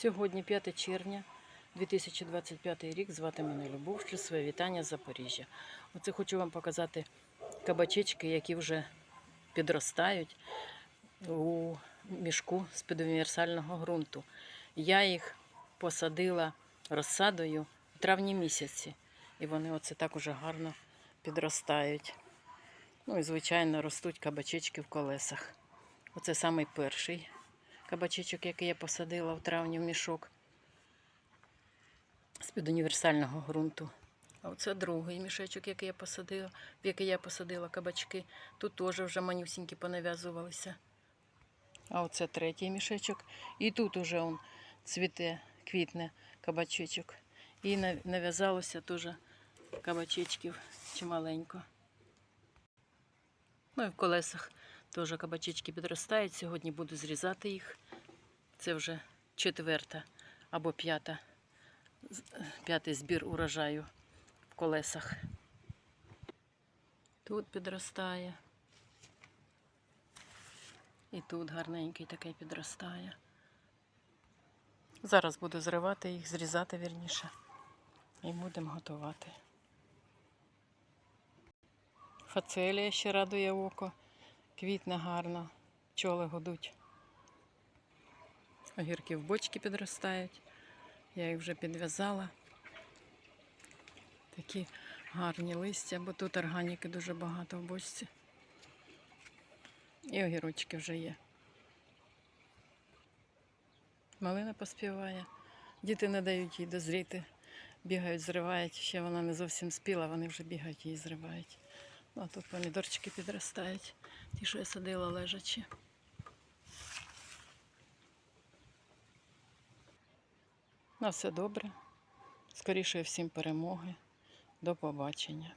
Сьогодні 5 червня 2025 рік. Звати мене Любов. Шлю своє вітання з Запоріжжя. Оце хочу вам показати кабачечки, які вже підростають у мішку з під універсального ґрунту. Я їх посадила розсадою в травні місяці. І вони оце так уже гарно підростають. Ну і, звичайно, ростуть кабачечки в колесах. Оце самий перший кабачечок, який я посадила в травні в мішок з-під універсального ґрунту. А оце другий мішечок, який я посадила, в який я посадила кабачки. Тут теж вже манюсінькі понав'язувалися. А оце третій мішечок. І тут уже он цвіте, квітне кабачечок. І нав'язалося теж кабачечків чималенько. Ну і в колесах теж кабачечки підростають. Сьогодні буду зрізати їх. Це вже четверта або п'ята, п'ятий збір урожаю в колесах. Тут підростає. І тут гарненький такий підростає. Зараз буду зривати їх, зрізати вірніше. І будемо готувати. Фацелія ще радує око. Квітне гарно, пчоли гудуть. Огірки в бочки підростають. Я їх вже підв'язала. Такі гарні листя, бо тут органіки дуже багато в бочці. І огірочки вже є. Малина поспіває. Діти не дають їй дозріти. Бігають, зривають. Ще вона не зовсім спіла, вони вже бігають її зривають. А тут помідорчики підростають. Ті, що я садила лежачі. На все добре. Скоріше всім перемоги. До побачення.